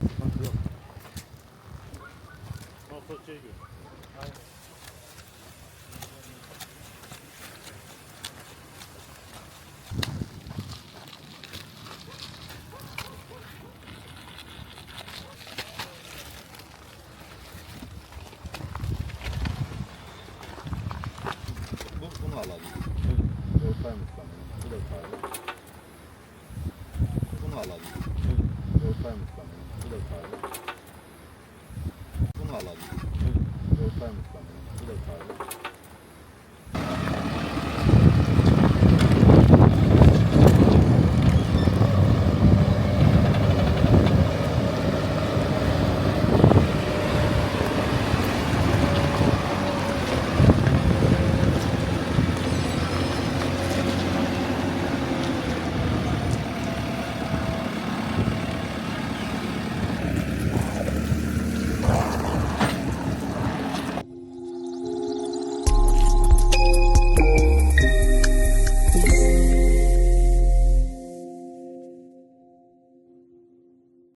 Yok. Motor şey gibi. Aynen. bunu alalım. Ortaymış sanırım. Bu da sağlam. Bunu alalım. Ortaymış sanırım. Bunu alalım. Evet. Ortaymış ben bunu. Bu.